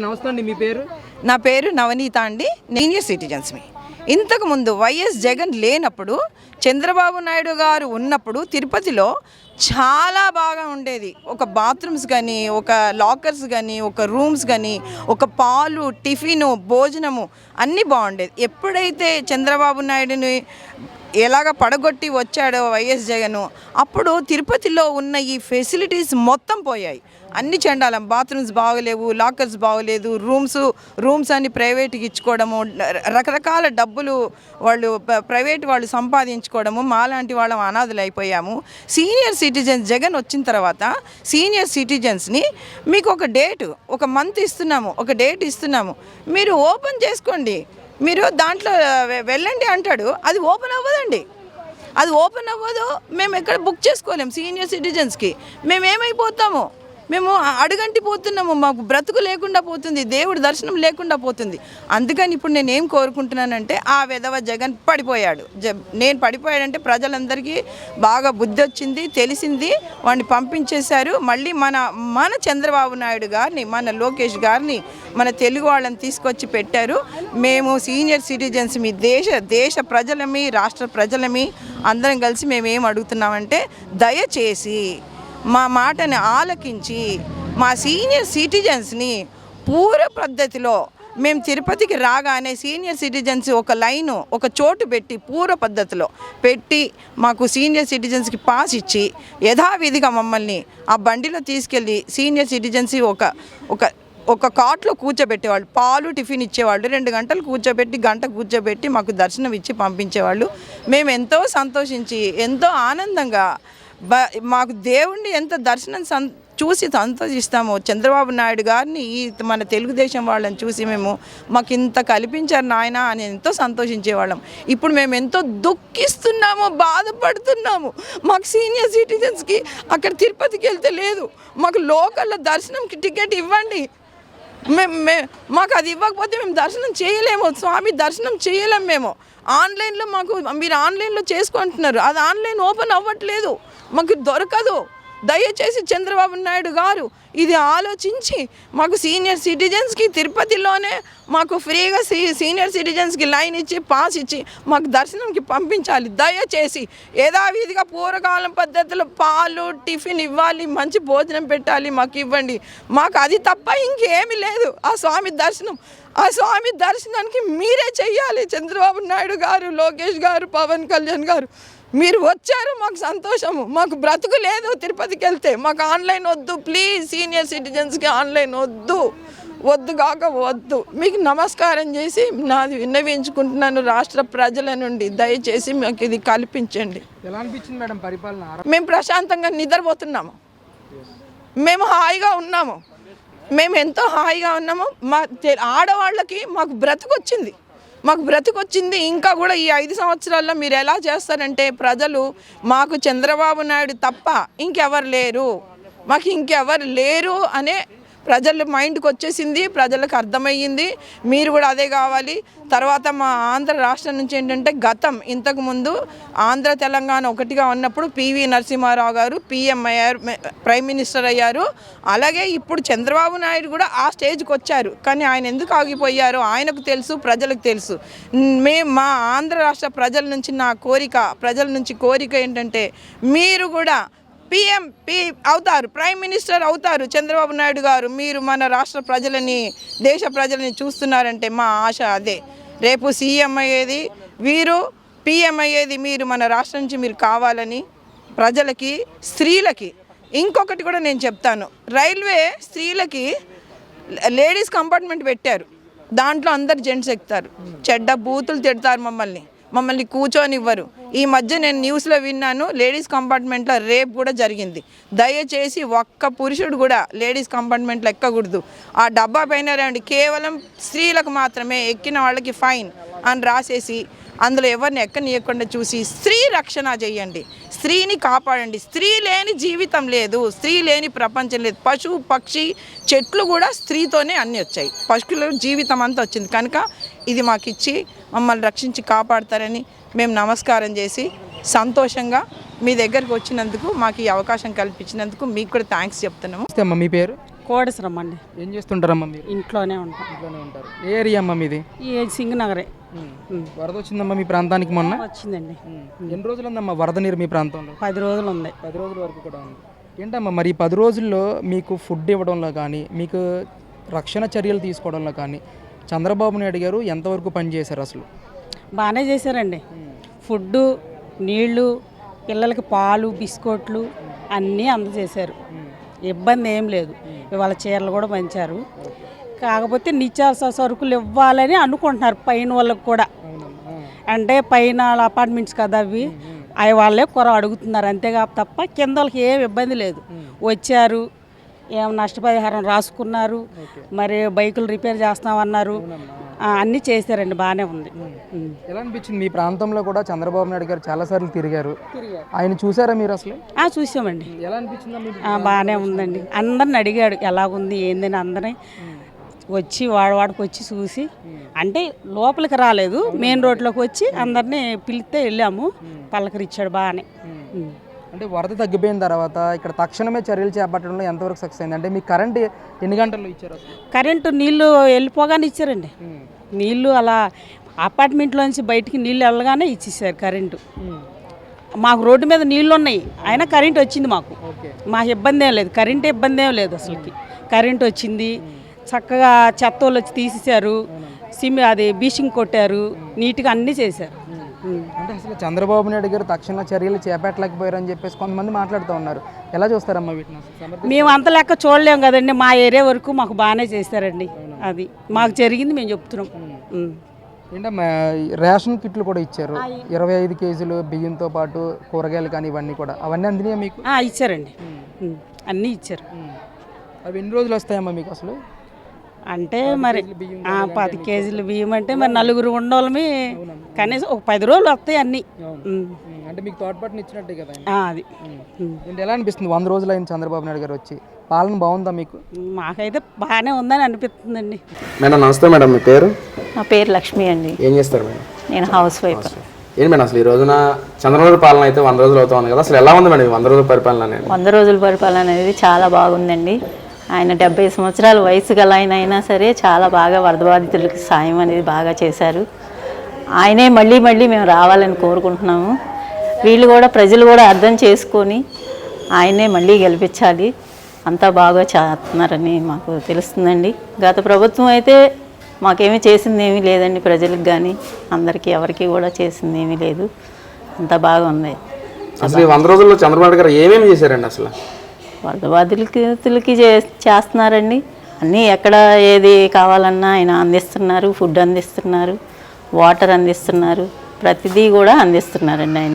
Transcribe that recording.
నమస్తే అండి మీ పేరు? నా పేరు నవనీత అండి సీనియర్ సిటిజన్స్మి ఇంతకుముందు వైఎస్ జగన్ లేనప్పుడు చంద్రబాబు నాయుడు గారు ఉన్నప్పుడు తిరుపతిలో చాలా బాగా ఉండేది. ఒక బాత్రూమ్స్ కానీ ఒక లాకర్స్ కానీ ఒక రూమ్స్ కానీ ఒక పాలు టిఫిను భోజనము అన్నీ బాగుండేది. ఎప్పుడైతే చంద్రబాబు నాయుడుని ఎలాగ పడగొట్టి వచ్చాడో వైఎస్ జగన్ అప్పుడు తిరుపతిలో ఉన్న ఈ ఫెసిలిటీస్ మొత్తం పోయాయి. అన్ని చెండాలం బాత్రూమ్స్ బాగలేవు లాకర్స్ బాగలేదు రూమ్స్ రూమ్స్ అన్ని ప్రైవేట్కి ఇచ్చుకోవడము రకరకాల డబ్బులు వాళ్ళు ప్రైవేట్ వాళ్ళు సంపాదించుకోవడము మాలాంటి వాళ్ళం అనాథులు అయిపోయాము. సీనియర్ సిటిజన్స్ జగన్ వచ్చిన తర్వాత సీనియర్ సిటిజన్స్ని మీకు ఒక డేటు ఒక మంత్ ఇస్తున్నాము ఒక డేట్ ఇస్తున్నాము. మీరు ఓపెన్ చేసుకోండి. మీరు దాంట్లో వెళ్ళండి అంటాడు. అది ఓపెన్ అవ్వదండి. అది ఓపెన్ అవ్వదు. మేము ఎక్కడ బుక్ చేసుకోలేము సీనియర్ సిటిజన్స్కి మేము ఏమైపోతాము మేము అడుగంటి పోతున్నాము మాకు బ్రతుకు లేకుండా పోతుంది దేవుడి దర్శనం లేకుండా పోతుంది. అందుకని ఇప్పుడు నేను ఏం కోరుకుంటున్నానంటే ఆ విధవ జగన్ పడిపోయాడు. జ నేను పడిపోయాడంటే ప్రజలందరికీ బాగా బుద్ధి వచ్చింది తెలిసింది వాడిని పంపించేశారు. మళ్ళీ మన మన చంద్రబాబు నాయుడు గారిని మన లోకేష్ గారిని మన తెలుగు వాళ్ళని తీసుకొచ్చి పెట్టారు. మేము సీనియర్ సిటిజన్స్ మీ దేశ దేశ ప్రజలమి రాష్ట్ర ప్రజలమి అందరం కలిసి మేము ఏం అడుగుతున్నామంటే దయచేసి మా మాటని ఆలకించి మా సీనియర్ సిటిజన్స్ని పూర్వ పద్ధతిలో మేము తిరుపతికి రాగానే సీనియర్ సిటిజన్స్ ఒక లైను ఒక చోటు పెట్టి పూర్వ పద్ధతిలో పెట్టి మాకు సీనియర్ సిటిజన్స్కి పాస్ ఇచ్చి యథావిధిగా మమ్మల్ని ఆ బండిలో తీసుకెళ్ళి సీనియర్ సిటిజన్స్ ఒక ఒక ఒక కాట్లో కూర్చోబెట్టేవాళ్ళు. పాలు టిఫిన్ ఇచ్చేవాళ్ళు. రెండు గంటలు కూర్చోబెట్టి గంట కూర్చోబెట్టి మాకు దర్శనం ఇచ్చి పంపించేవాళ్ళు. మేము ఎంతో సంతోషించి ఎంతో ఆనందంగా మాకు దేవుణ్ణి ఎంత దర్శనం సం చూసి సంతోషిస్తాము చంద్రబాబు నాయుడు గారిని ఈ మన తెలుగుదేశం వాళ్ళని చూసి మేము మాకు ఇంత కల్పించారు నాయన అని ఎంతో సంతోషించేవాళ్ళం. ఇప్పుడు మేము ఎంతో దుఃఖిస్తున్నాము బాధపడుతున్నాము మాకు సీనియర్ సిటిజన్స్కి అక్కడ తిరుపతికి వెళ్తే లేదు. మాకు లోకల్లో దర్శనంకి టికెట్ ఇవ్వండి. మాకు అది ఇవ్వకపోతే మేము దర్శనం చేయలేము. స్వామి దర్శనం చేయలేము మేము. ఆన్లైన్లో మాకు మీరు ఆన్లైన్లో చేసుకుంటున్నారు అది ఆన్లైన్ ఓపెన్ అవ్వట్లేదు. మాకు దొరకదు. దయచేసి చంద్రబాబు నాయుడు గారు ఇది ఆలోచించి మాకు సీనియర్ సిటిజన్స్కి తిరుపతిలోనే మాకు ఫ్రీగా సీ సీనియర్ సిటిజన్స్కి లైన్ ఇచ్చి పాస్ ఇచ్చి మాకు దర్శనంకి పంపించాలి. దయచేసి యథావిధిగా పూర్వకాలం పద్ధతిలో పాలు టిఫిన్ ఇవ్వాలి మంచి భోజనం పెట్టాలి మాకు ఇవ్వండి. మాకు అది తప్ప ఇంకేమీ లేదు. ఆ స్వామి దర్శనం ఆ స్వామి దర్శనానికి మీరే చెయ్యాలి. చంద్రబాబు నాయుడు గారు లోకేష్ గారు పవన్ కళ్యాణ్ గారు. మీరు వచ్చారు మాకు సంతోషము. మాకు బ్రతుకు లేదు తిరుపతికి వెళ్తే. మాకు ఆన్లైన్ వద్దు. ప్లీజ్ సీనియర్ సిటిజన్స్కి ఆన్లైన్ వద్దు. వద్దు కాక వద్దు. మీకు నమస్కారం చేసి నాది విన్నవించుకుంటున్నాను రాష్ట్ర ప్రజల నుండి. దయచేసి మాకు ఇది కల్పించండి. ఎలా అనిపించింది మేడం పరిపాలన? మేము ప్రశాంతంగా నిద్రపోతున్నాము. మేము హాయిగా ఉన్నాము. మేము ఎంతో హాయిగా ఉన్నాము. మా ఆడవాళ్ళకి మాకు బ్రతుకొచ్చింది. మాకు బ్రతికొచ్చింది. ఇంకా కూడా ఈ ఐదు సంవత్సరాల్లో మీరు ఎలా చేస్తారంటే ప్రజలు మాకు చంద్రబాబు నాయుడు తప్ప ఇంకెవరు లేరు. మాకు ఇంకెవరు లేరు అనే ప్రజల మైండ్కి వచ్చేసింది ప్రజలకు అర్థమయ్యింది. మీరు కూడా అదే కావాలి. తర్వాత మా ఆంధ్ర రాష్ట్రం నుంచి ఏంటంటే గతం ఇంతకుముందు ఆంధ్ర తెలంగాణ ఒకటిగా ఉన్నప్పుడు పివి నరసింహారావు గారు పిఎం అయ్యారు ప్రైమ్ మినిస్టర్ అయ్యారు. అలాగే ఇప్పుడు చంద్రబాబు నాయుడు కూడా ఆ స్టేజ్కి వచ్చారు. కానీ ఆయన ఎందుకు ఆగిపోయారో ఆయనకు తెలుసు ప్రజలకు తెలుసు. మేము మా ఆంధ్ర రాష్ట్ర ప్రజల నుంచి నా కోరిక ప్రజల నుంచి కోరిక ఏంటంటే మీరు కూడా పిఎం పి అవుతారు ప్రైమ్ మినిస్టర్ అవుతారు చంద్రబాబు నాయుడు గారు. మీరు మన రాష్ట్ర ప్రజలని దేశ ప్రజలని చూస్తున్నారంటే మా ఆశ అదే. రేపు సీఎం అయ్యేది వీరు పిఎం అయ్యేది మీరు మన రాష్ట్రం నుంచి మీరు కావాలని ప్రజలకి స్త్రీలకి. ఇంకొకటి కూడా నేను చెప్తాను. రైల్వే స్త్రీలకి లేడీస్ కంపార్ట్మెంట్ పెట్టారు. దాంట్లో అందరు జెంట్స్ ఎక్కుతారు. చెడ్డ బూతులు తిడతారు మమ్మల్ని. మమ్మల్ని కూర్చొనివ్వరు. ఈ మధ్య నేను న్యూస్లో విన్నాను లేడీస్ కంపార్ట్మెంట్లో రేప్ కూడా జరిగింది. దయచేసి ఒక్క పురుషుడు కూడా లేడీస్ కంపార్ట్మెంట్లో ఎక్కకూడదు. ఆ డబ్బా పైన రండి. కేవలం స్త్రీలకు మాత్రమే ఎక్కిన వాళ్ళకి ఫైన్ అని రాసేసి అందులో ఎవరిని ఎక్కనియకుండా చూసి స్త్రీ రక్షణ చేయండి. స్త్రీని కాపాడండి. స్త్రీ లేని జీవితం లేదు. స్త్రీ లేని ప్రపంచం లేదు. పశువు పక్షి చెట్లు కూడా స్త్రీతోనే అన్నీ వచ్చాయి. పశువుల జీవితం అంతా వచ్చింది. కనుక ఇది మాకు ఇచ్చి మమ్మల్ని రక్షించి కాపాడతారని మేము నమస్కారం చేసి సంతోషంగా మీ దగ్గరికి వచ్చినందుకు మాకు ఈ అవకాశం కల్పించినందుకు మీకు కూడా థ్యాంక్స్ చెప్తున్నాము. అమ్మ మీ పేరు? కోడిసరమ్మ అండి. ఏం చేస్తుంటారమ్మా మీరు? ఇంట్లోనే ఉంటాం. ఇంట్లోనే ఉంటారు. ఏ ఏరియా అమ్మా మీది? ఈ సింగనగరే. వరద వచ్చిందమ్మా మీ ప్రాంతానికి మొన్న? వచ్చిందండి. ఎన్ని రోజులు ఉందమ్మా వరద నీరు మీ ప్రాంతంలో? పది రోజులు ఉంది పది రోజుల వరకు కూడా ఉంది. ఏంటమ్మా మరి పది రోజుల్లో మీకు ఫుడ్ ఇవ్వడంలో కానీ మీకు రక్షణ చర్యలు తీసుకోవడంలో కానీ చంద్రబాబు నాయుడు గారు ఎంతవరకు పనిచేశారు అసలు? బాగానే చేశారండి. ఫుడ్ నీళ్ళు పిల్లలకి పాలు బిస్కెట్లు అన్నీ అందజేశారు. ఇబ్బంది ఏం లేదు. ఇవాళ చీరలు కూడా పంచారు. కాకపోతే నిత్యావసర సరుకులు ఇవ్వాలని అనుకుంటున్నారు పైన వాళ్ళకి కూడా. అంటే పైన అపార్ట్మెంట్స్ కదా అవి. అవి వాళ్ళే కొర అడుగుతున్నారు. అంతేగా తప్ప కింద వాళ్ళకి ఏం ఇబ్బంది లేదు. వచ్చారు ఏం నష్టపరిహారం రాసుకున్నారు. మరి బైకులు రిపేర్ చేస్తామన్నారు అన్నీ చేశారండి బాగానే ఉంది. ఎలా అనిపించింది? మీ ప్రాంతంలో కూడా చంద్రబాబు నాయుడు గారు చాలాసార్లు తిరిగారు. ఆయన చూసారా మీరు అసలు? చూసామండి. ఎలా అనిపించిందా బాగానే ఉందండి. అందరిని అడిగాడు ఎలాగుంది ఏందని అందరిని. వచ్చి వాడవాడికి వచ్చి చూసి అంటే లోపలికి రాలేదు మెయిన్ రోడ్లోకి వచ్చి అందరినీ పిలిస్తే వెళ్ళాము. పలకరిచ్చాడు బాగానే. అంటే వరద తగ్గిపోయిన తర్వాత ఇక్కడ తక్షణమే చర్యలు చేపట్టడంలో ఎంతవరకు సక్సెస్ అయింది? అంటే మీ కరెంట్ ఎన్ని గంటల్లో ఇచ్చారు కరెంటు నీళ్ళు వెళ్ళిపోగానే ఇచ్చారండి. నీళ్ళు అలా అపార్ట్మెంట్లోంచి బయటికి నీళ్ళు వెళ్ళగానే ఇచ్చేసారు కరెంటు. మాకు రోడ్డు మీద నీళ్ళు ఉన్నాయి. అయినా కరెంట్ వచ్చింది మాకు. మాకు ఇబ్బంది ఏం లేదు. కరెంట్ ఇబ్బంది ఏం లేదు అసలుకి. కరెంట్ వచ్చింది. చక్కగా చెత్త వాళ్ళు వచ్చి తీసేశారు. సిమ్ అది బీచింగ్ కొట్టారు. నీట్గా అన్నీ చేశారు. అంటే అసలు చంద్రబాబు నాయుడు గారు తక్షణ చర్యలు చేపట్టలేకపోయారని చెప్పేసి కొంతమంది మాట్లాడుతూ ఉన్నారు. ఎలా చూస్తారమ్మా వీటిని మేము అంత లెక్క చూడలేం కదండి. మా ఏరియా వరకు మాకు బాగానే చేశారండి అది మాకు జరిగింది మేము చెప్తున్నాం. ఏంటమ్మా రేషన్ కిట్లు కూడా ఇచ్చారు. ఇరవై ఐదు కేజీలు బియ్యంతో పాటు కూరగాయలు కానీ ఇవన్నీ కూడా. అవన్నీ అందినాయా మీకు? ఇచ్చారండి. అన్నీ ఇచ్చారు. అవి ఎన్ని రోజులు వస్తాయమ్మా మీకు అసలు? అంటే మరి ఆ, పది కేజీలు బియ్యం అంటే మరి నలుగురు ఉండోళ్ళమి కనీసం ఒక పది రోజులు వస్తాయి అన్నీ. అంటే మీకు తోడ్పాటుని ఇచ్చినట్టే కదా అది. ఎలా అనిపిస్తుంది? వంద రోజులు అయిన చంద్రబాబు నాయుడు గారు వచ్చి. పాలన బాగుందా మీకు? మాకైతే బాగానే ఉందని అనిపిస్తుందండి. మేడం నమస్తే మేడం. మీ పేరు? నా పేరు లక్ష్మి అండి. ఏం చేస్తారు మేడం? నేను హౌస్ వైఫ్. ఏంటి మేడం అసలు ఈ రోజున చంద్రబాబు పాలన అయితే వంద రోజులు అవుతా ఉంది కదా. అసలు ఎలా ఉంది మేడం వంద రోజుల పరిపాలన అనేది? వంద రోజుల పరిపాలన అనేది చాలా బాగుందండి. ఆయన డెబ్బై సంవత్సరాల వయసు గల ఆయన అయినా సరే చాలా బాగా వరద బాధితులకి సాయం అనేది బాగా చేశారు. ఆయనే మళ్ళీ మళ్ళీ మేము రావాలని కోరుకుంటున్నాము. వీళ్ళు కూడా ప్రజలు కూడా అర్థం చేసుకొని ఆయనే మళ్ళీ గెలిపించాలి. అంతా బాగా చేస్తున్నారని మాకు తెలుస్తుందండి. గత ప్రభుత్వం అయితే మాకేమీ చేసింది ఏమీ లేదండి ప్రజలకు కానీ అందరికీ ఎవరికి కూడా చేసింది ఏమీ లేదు. అంతా బాగుంది. అసలు వంద రోజుల్లో చంద్రబాబు గారు ఏమేమి చేశారండి అసలు? వరద బాధితులకి చే చేస్తున్నారండి. అన్నీ ఎక్కడ ఏది కావాలన్నా ఆయన అందిస్తున్నారు ఫుడ్ అందిస్తున్నారు వాటర్ అందిస్తున్నారు ప్రతిదీ కూడా అందిస్తున్నారండి ఆయన.